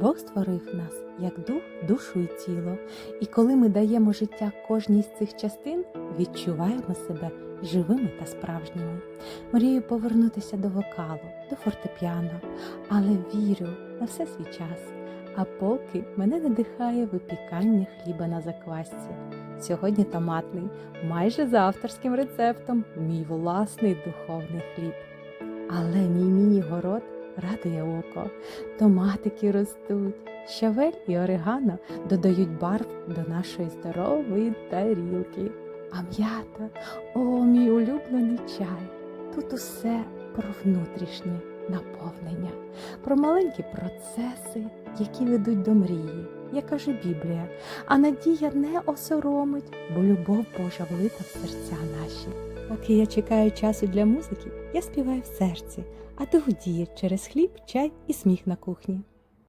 Бог створив нас як дух, душу і тіло. І коли ми даємо життя кожній з цих частин, відчуваємо себе живими та справжніми. Мрію повернутися до вокалу, до фортепіано, але вірю на все свій час. А поки мене надихає випікання хліба на заквасці. Сьогодні томатний, майже за авторським рецептом, мій власний духовний хліб. Але мій міні-город радує око. Томатики ростуть, щавель і орегано додають барв до нашої здорової тарілки. А м'ята, о, мій улюблений чай. Тут усе про внутрішнє наповнення, про маленькі процеси, які ведуть до мрії, як каже Біблія. А надія не осоромить, бо любов Божа влита в серця наші. Поки я чекаю часу для музики, я співаю в серці, а дух діє через хліб, чай і сміх на кухні.